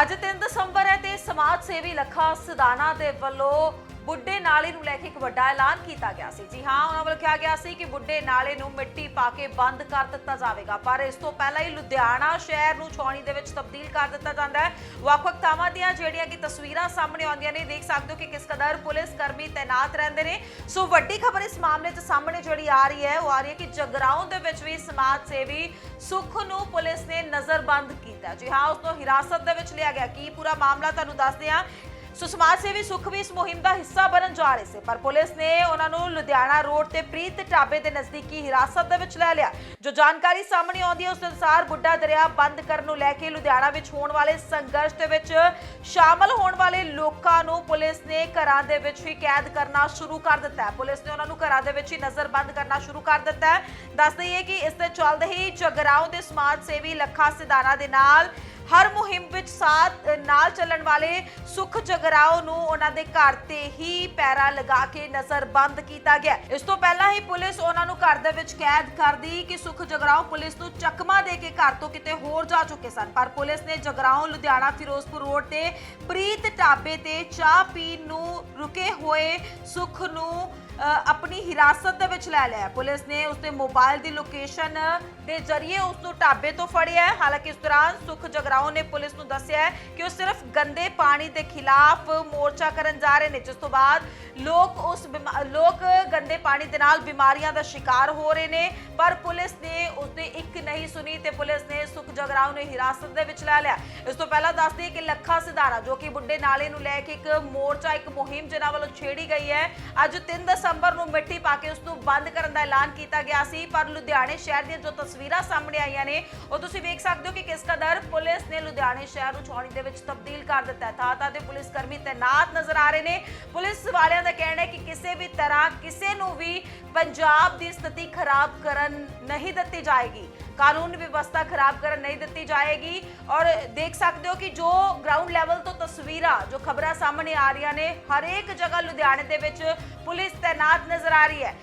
ਅੱਜ 3 ਦਸੰਬਰ ਹੈ ਤੇ ਸਮਾਜ ਸੇਵੀ ਲੱਖਾ ਸਦਾਨਾ ਦੇ ਵੱਲੋਂ ਬੁੱਢੇ ਨਾਲੇ ਨੂੰ ਲੈ ਕੇ ਇੱਕ ਵੱਡਾ ਐਲਾਨ ਕੀਤਾ ਗਿਆ ਸੀ। ਜੀ ਹਾਂ, ਉਹਨਾਂ ਵੱਲੋਂ ਕਿਹਾ ਗਿਆ ਸੀ ਕਿ ਬੁੱਢੇ ਨਾਲੇ ਨੂੰ ਮਿੱਟੀ ਪਾ ਕੇ ਬੰਦ ਕਰ ਦਿੱਤਾ ਜਾਵੇਗਾ। ਪਰ ਇਸ ਤੋਂ ਪਹਿਲਾਂ ਹੀ ਲੁਧਿਆਣਾ ਸ਼ਹਿਰ ਨੂੰ ਛਾਉਣੀ ਦੇ ਵਿੱਚ ਤਬਦੀਲ ਕਰ ਦਿੱਤਾ ਜਾਂਦਾ ਹੈ। ਵੱਖ-ਵੱਖ ਥਾਵਾਂ ਦੀਆਂ ਜਿਹੜੀਆਂ ਕਿ ਤਸਵੀਰਾਂ ਸਾਹਮਣੇ ਆਉਂਦੀਆਂ ਨੇ, ਦੇਖ ਸਕਦੇ ਹੋ ਕਿ ਕਿਸ ਕਦਰ ਪੁਲਿਸ ਕਰਮੀ ਤਾਇਨਾਤ ਰਹਿੰਦੇ ਨੇ। ਸੋ ਵੱਡੀ ਖਬਰ ਇਸ ਮਾਮਲੇ 'ਚ ਸਾਹਮਣੇ ਜਿਹੜੀ ਆ ਰਹੀ ਹੈ, ਉਹ ਆ ਰਹੀ ਹੈ ਕਿ ਜਗਰਾਉਂ ਦੇ ਵਿੱਚ ਵੀ ਸਮਾਜ ਸੇਵੀ ਸੁਖ ਨੂੰ ਪੁਲਿਸ ਨੇ ਨਜ਼ਰਬੰਦ ਕੀਤਾ। ਜੀ ਹਾਂ, ਉਸ ਨੂੰ ਹਿਰਾਸਤ ਦੇ ਵਿੱਚ ਲਿਆ ਗਿਆ। ਕੀ ਪੂਰਾ ਮਾਮਲਾ ਤੁਹਾਨੂੰ ਦੱਸਦੇ ਹਾਂ। ਸੋ ਸਮਾਜ ਸੇਵੀ ਸੁਖ ਵੀ ਇਸ ਮੁਹਿੰਮ ਦਾ ਹਿੱਸਾ ਬਣਨ ਜਾ ਰਹੇ ਸੀ, ਪਰ ਪੁਲਿਸ ਨੇ ਉਹਨਾਂ ਨੂੰ ਲੁਧਿਆਣਾ ਰੋਡ ਤੇ ਪ੍ਰੀਤ ਢਾਬੇ ਦੇ ਨਜ਼ਦੀਕੀ ਹਿਰਾਸਤ ਦੇ ਵਿੱਚ ਲੈ ਲਿਆ, ਜੋ ਜਾਣਕਾਰੀ ਸਾਹਮਣੇ ਆਉਂਦੀ ਹੈ, ਉਸ ਅਨੁਸਾਰ ਬੁੱਢਾ ਦਰਿਆ ਬੰਦ ਕਰਨ ਨੂੰ ਲੈ ਕੇ ਲੁਧਿਆਣਾ ਵਿੱਚ ਹੋਣ ਵਾਲੇ ਸੰਘਰਸ਼ ਦੇ ਵਿੱਚ ਸ਼ਾਮਲ ਹੋਣ ਵਾਲੇ ਲੋਕਾਂ ਨੂੰ ਪੁਲਿਸ ਨੇ ਘਰਾਂ ਦੇ ਵਿੱਚ ਹੀ ਕੈਦ ਕਰਨਾ ਸ਼ੁਰੂ ਕਰ ਦਿੱਤਾ ਹੈ। ਪੁਲਿਸ ਨੇ ਉਹਨਾਂ ਨੂੰ ਘਰਾਂ ਦੇ ਵਿੱਚ ਹੀ ਨਜ਼ਰਬੰਦ ਕਰਨਾ ਸ਼ੁਰੂ ਕਰ ਦਿੱਤਾ ਹੈ। ਦੱਸ ਦਈਏ ਕਿ ਇਸ ਦੇ ਚੱਲਦੇ ਹੀ ਜਗਰਾਉਂ ਦੇ ਸਮਾਜ ਸੇਵੀ ਲੱਖਾ ਸਿਧਾਣਾ ਦੇ ਨਾਲ ਹਰ ਮੁਹਿੰਮ ਵਿੱਚ ਸਾਥ ਨਾਲ ਚੱਲਣ ਵਾਲੇ ਸੁਖ ਜਗਰਾਓ ਨੂੰ ਉਹਨਾਂ ਦੇ ਘਰ ਤੇ ਹੀ ਪੈਰਾ ਲਗਾ ਕੇ ਨਜ਼ਰਬੰਦ ਕੀਤਾ ਗਿਆ। ਇਸ ਤੋਂ ਪਹਿਲਾਂ ਹੀ ਪੁਲਿਸ ਉਹਨਾਂ ਨੂੰ ਘਰ ਦੇ ਵਿੱਚ ਕੈਦ ਕਰਦੀ ਕਿ ਸੁਖ ਜਗਰਾਓ ਪੁਲਿਸ ਨੂੰ ਚਕਮਾ ਦੇ ਕੇ ਘਰ ਤੋਂ ਕਿਤੇ ਹੋਰ ਜਾ ਚੁੱਕੇ ਸਨ। ਪਰ ਪੁਲਿਸ ਨੇ ਜਗਰਾਓ, ਲੁਧਿਆਣਾ, ਫਿਰੋਜ਼ਪੁਰ ਰੋਡ ਤੇ ਪ੍ਰੀਤ ਢਾਬੇ ਤੇ ਚਾਹ ਪੀਣ ਨੂੰ ਰੁਕੇ ਹੋਏ ਸੁਖ ਨੂੰ ਆਪਣੀ ਹਿਰਾਸਤ ਦੇ ਵਿੱਚ ਲੈ ਲਿਆ। ਪੁਲਿਸ ਨੇ ਉਸਦੇ ਮੋਬਾਈਲ ਦੀ ਲੋਕੇਸ਼ਨ ਦੇ ਜ਼ਰੀਏ ਉਸ ਨੂੰ ਢਾਬੇ ਤੋਂ ਫੜਿਆ। ਹਾਲਾਂਕਿ ਇਸ ਦੌਰਾਨ ਸੁਖ ਜਗਰਾਉਂ ਨੇ ਪੁਲਿਸ ਨੂੰ ਦੱਸਿਆ ਹੈ ਕਿ ਉਹ ਸਿਰਫ ਗੰਦੇ ਪਾਣੀ ਦੇ ਖਿਲਾਫ ਮੋਰਚਾ ਕਰਨ ਜਾ ਰਹੇ ਨੇ, ਜਿਸ ਤੋਂ ਬਾਅਦ ਲੋਕ ਉਸ ਲੋਕ ਗੰਦੇ ਪਾਣੀ ਦੇ ਨਾਲ ਬਿਮਾਰੀਆਂ ਦਾ ਸ਼ਿਕਾਰ ਹੋ ਰਹੇ ਨੇ, ਪਰ ਪੁਲਿਸ ਨੇ ਉਸਦੇ ਇੱਕ ਨਹੀਂ ਸੁਣੀ ਤੇ ਪੁਲਿਸ ਨੇ ਸੁਖ ਜਗਰਾਉਂ ਨੂੰ ਹਿਰਾਸਤ ਦੇ ਵਿੱਚ ਲੈ ਲਿਆ। ਇਸ ਤੋਂ ਪਹਿਲਾਂ ਦੱਸ ਦਈਏ ਕਿ ਲੱਖਾ ਸਿਧਾਰਾ, ਜੋ ਕਿ ਬੁੱਢੇ ਨਾਲੇ ਨੂੰ ਲੈ ਕੇ ਇੱਕ ਮੋਰਚਾ, ਇੱਕ ਮੁਹਿੰਮ ਜਿਨ੍ਹਾਂ ਵੱਲੋਂ ਛੇੜੀ ਗਈ ਹੈ, ਅੱਜ 3 ਦਸੰਬਰ ਨੂੰ ਮਿੱਟੀ ਪਾ ਕੇ ਉਸ ਨੂੰ ਬੰਦ ਕਰਨ ਦਾ ਐਲਾਨ ਕੀਤਾ ਗਿਆ ਸੀ, ਪਰ ਲੁਧਿਆਣੇ ਸ਼ਹਿਰ ਦੀਆਂ ਜੋ ਤਸਵੀਰਾਂ ਸਾਹਮਣੇ ਆਈਆਂ ਨੇ, ਉਹ ਤੁਸੀਂ ਵੇਖ ਸਕਦੇ ਹੋ ਕਿ ਕਿਸ ਕਦਰ ਪੁਲਿਸ ਨੇ ਲੁਧਿਆਣੇ ਸ਼ਹਿਰ ਨੂੰ ਛਾਉਣੀ ਦੇ ਵਿੱਚ ਤਬਦੀਲ ਕਰ ਦਿੱਤਾ ਹੈ। ਥਾਂ ਥਾਂ ਤੇ ਪੁਲਿਸ ਕਰਮੀ ਤੈਨਾਤ ਨਜ਼ਰ ਆ ਰਹੇ ਨੇ। ਪੁਲਿਸ ਵਾਲਿਆਂ ਦਾ ਕਹਿਣਾ ਹੈ ਕਿ ਕਿਸੇ ਵੀ ਤਰ੍ਹਾਂ ਕਿਸੇ ਨੂੰ ਵੀ ਪੰਜਾਬ ਦੀ ਸਥਿਤੀ ਖਰਾਬ ਕਰਨ ਨਹੀਂ ਦਿੱਤੀ ਜਾਏਗੀ। ਕਾਨੂੰਨ ਵਿਵਸਥਾ ਖਰਾਬ ਕਰਨ ਨਹੀਂ ਦਿੱਤੀ ਜਾਏਗੀ ਔਰ ਦੇਖ ਸਕਦੇ ਹੋ ਕਿ ਜੋ ਗਰਾਊਂਡ ਲੈਵਲ ਤੋਂ ਤਸਵੀਰਾਂ, ਜੋ ਖਬਰਾਂ ਸਾਹਮਣੇ ਆ ਰਹੀਆਂ ਨੇ, ਹਰੇਕ ਜਗ੍ਹਾ ਲੁਧਿਆਣੇ ਦੇ ਵਿੱਚ ਪੁਲਿਸ ਤੈਨਾਤ ਨਜ਼ਰ ਆ ਰਹੀ ਹੈ।